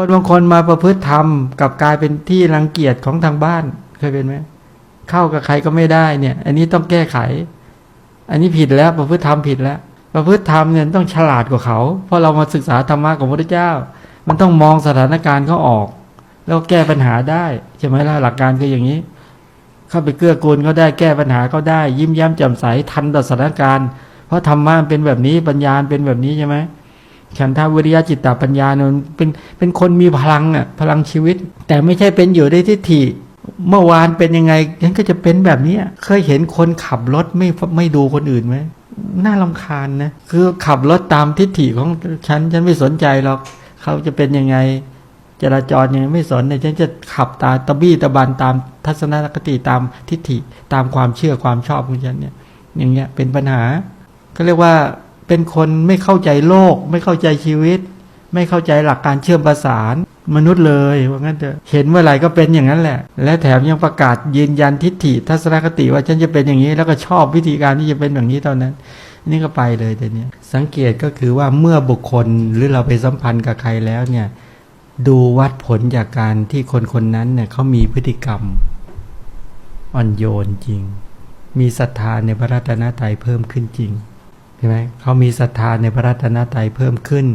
คนบางคนมาประพฤติธรรมกับกลายเป็นที่รังเกียจของทางบ้านเคยเป็นไหมเข้ากับใครก็ไม่ได้เนี่ย อันนี้ต้องแก้ไข อันนี้ผิดแล้วประพฤติธรรมผิดแล้ว ประพฤติธรรมเนี่ยต้องฉลาดกว่าเขา เพราะเรามาศึกษาธรรมะของพระพุทธเจ้า มันต้องมองสถานการณ์เขาออก แล้วแก้ปัญหาได้ใช่ไหมล่ะหลักการคืออย่างนี้ เข้าไปเกื้อกูลเขาได้แก้ปัญหาเขาได้ ยิ้มแย้มแจ่มใสทันต่อสถานการณ์ เพราะธรรมะมันเป็นแบบนี้ปัญญาเป็นแบบนี้ใช่ไหม ฉันทาวิริยะจิตตปัญญาเนี่ยมันเป็นเป็นคนมีพลังอะพลังชีวิต แต่ไม่ใช่เป็นอยู่ได้ทิฏฐิเมื่อวานเป็นยังไงฉันก็จะเป็นแบบนี้เคยเห็นคนขับรถไม่ไม่ดูคนอื่นไหมน่าลำคาญนะคือขับรถตามทิฏฐิของฉัน ฉันไม่สนใจหรอกเขาจะเป็นยังไงจราจรยังไม่สนเนี่ยฉันจะขับตาตะบี้ตะบันตามทัศนคติตามทิฏฐิตามความเชื่อความชอบของฉันเนี่ย อย่างเงี้ยเป็นปัญหาก็เรียกว่า เป็นคนไม่เข้าใจโลก ไม่เข้าใจชีวิต ไม่เข้าใจหลักการเชื่อมประสานมนุษย์เลยว่างั้นเถอะเห็นเมื่อไหร่ก็เป็นอย่างนั้นแหละ และแถมยังประกาศยืนยันทิฏฐิทัศนคติว่าฉันจะเป็นอย่างนี้แล้วก็ชอบวิธีการที่จะเป็นแบบนี้เท่านั้น นี่ก็ไปเลยแต่เนี้ยสังเกตก็คือว่าเมื่อบุคคลหรือเราไปสัมพันธ์กับใครแล้วเนี่ยดูวัดผลจากการที่คนคนนั้นเนี่ยเขามีพฤติกรรมอ่อนโยนจริง มีศรัทธาในพระรัตนตรัยเพิ่มขึ้นจริง ใช่ไหมเขามีศรัทธาในพระรัตนตรัยเพิ่มขึ้น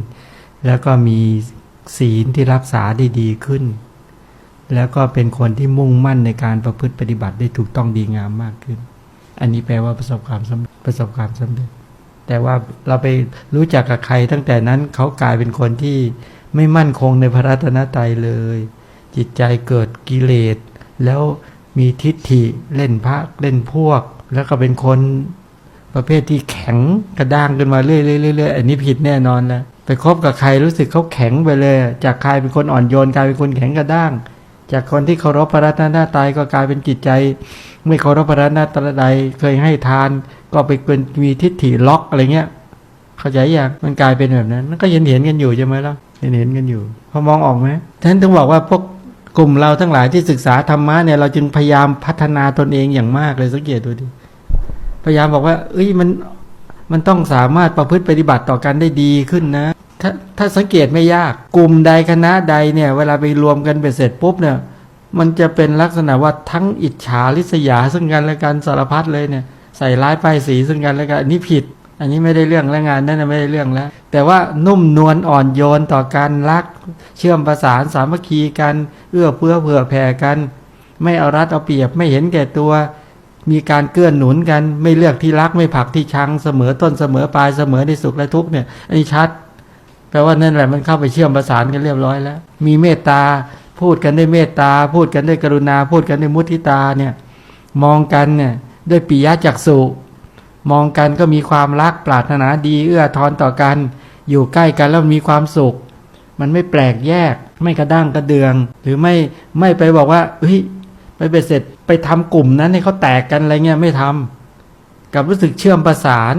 แล้วก็มีศีลที่รักษาได้ดีขึ้น แล้วก็เป็นคนที่มุ่งมั่นในการประพฤติปฏิบัติได้ถูกต้องดีงามมากขึ้น อันนี้แปลว่าประสบความสำประสบความสำเร็จ แต่ว่าเราไปรู้จักกับใครตั้งแต่นั้นเขากลายเป็นคนที่ไม่มั่นคงในพระรัตนตรัยเลย จิตใจเกิดกิเลส แล้วมีทิฏฐิเล่นพระเล่นพวก แล้วก็เป็นคน ประเภทที่แข็งกระด้างขึ้นมาเรื่อยๆอยๆอันนี้ผิดแน่นอนแล้วไปคบกับใครรู้สึกเขาแข็งไปเลย จากใครเป็นคนอ่อนโยนกลายเป็นคนแข็งกระด้าง จากคนที่เคารพพระรัตนตรัยก็กลายเป็นจิตใจ ไม่เคารพพระรัตนตรัยเคยให้ทาน ก็ไปเป็นมีทิฏฐิล็อกอะไรเงี้ยเข้าใจอยังมันกลายเป็นแบบนั้นมันก็เห็นเห็นกันอยู่ใช่ไหมล่ะเห็นเห็นกันอยู่พอมองออกไหมท่านถึงบอกว่าพวกกลุ่มเราทั้งหลายที่ศึกษาธรรมะเนี่ยเราจึงพยายามพัฒนาตนเองอย่างมากเลยสังเกตดูดิ พยายามบอกว่า เอ้ยมันมันต้องสามารถประพฤติปฏิบัติต่อกันได้ดีขึ้นนะถ้าถ้าสังเกตไม่ยาก กลุ่มใดคณะใดเนี่ย เวลาไปรวมกันไปเสร็จปุ๊บเนี่ย มันจะเป็นลักษณะว่าทั้งอิจฉาริษยาซึ่งกันและกันสารพัดเลยเนี่ย ใส่ร้ายป้ายสีซึ่งกันและกันอันนี้ผิด อันนี้ไม่ได้เรื่องแล้วงานนั่นไม่ได้เรื่องแล้ว แต่ว่านุ่มนวลอ่อนโยนต่อการรัก เชื่อมประสานสามัคคีกัน เอื้อเฟื้อเผื่อแผ่กัน ไม่เอารัดเอาเปรียบไม่เห็นแก่ตัว มีการเกื้อหนุนกัน ไม่เลือกที่รักไม่ผลักที่ชังเสมอต้นเสมอปลายเสมอในสุขและทุกข์เนี่ยอันนี้ชัด แปลว่านั่นแหละมันเข้าไปเชื่อมประสานกันเรียบร้อยแล้ว มีเมตตาพูดกันด้วยเมตตา พูดกันด้วยกรุณา พูดกันด้วยมุทิตาเนี่ย มองกันเนี่ยด้วยปิยะจักสุมองกันก็มีความรักปรารถนาดีเอื้อทอนต่อกัน อยู่ใกล้กันแล้วมีความสุข มันไม่แปลกแยก ไม่กระด้างกระเดือง หรือไม่ไม่ไปบอกว่าเฮ้ยไปเบ็ดเสร็จ ไปทำกลุ่มนั้นให้เขาแตกกันอะไรเงี้ยไม่ทำกับรู้สึกเชื่อมประสาน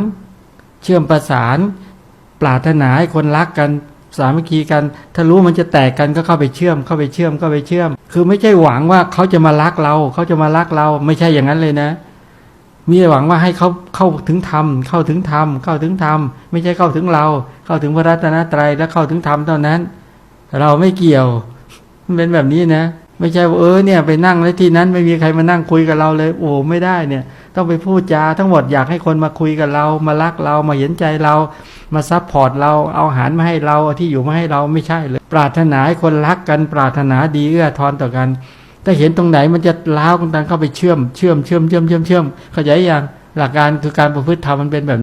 เชื่อมประสาน ปรารถนาให้คนรักกันสามัคคีกัน ถ้ารู้มันจะแตกกันก็เข้าไปเชื่อม เข้าไปเชื่อมเข้าไปเชื่อม คือไม่ใช่หวังว่าเขาจะมารักเรา เขาจะมารักเรา ไม่ใช่อย่างนั้นเลยนะ มีหวังว่าให้เขาเข้าถึงธรรม เข้าถึงธรรม เข้าถึงธรรม ไม่ใช่เข้าถึงเรา เข้าถึงพระรัตนตรัยและเข้าถึงธรรมเท่านั้น เราไม่เกี่ยวมันเป็นแบบนี้นะ ไม่ใช่ว่าเออเนี่ยไปนั่งแล้วที่นั้นไม่มีใครมานั่งคุยกับเราเลย โอ้ไม่ได้เนี่ย ต้องไปพูดจาทั้งหมดอยากให้คนมาคุยกับเรา มารักเรามาเห็นใจเรา มาซัพพอร์ตเราเอาอาหารมาให้เราเอาที่อยู่มาให้เราไม่ใช่เลย ปรารถนาให้คนรักกันปรารถนาดีเอื้อทอนต่อกันถ้าเห็นตรงไหนมันจะล้าวกันเข้าไปเชื่อมเชื่อมเชื่อมเชื่อมเชื่อมเชื่อมเข้าใจยังหลักการคือการประพฤติธรรมมันเป็นแบบ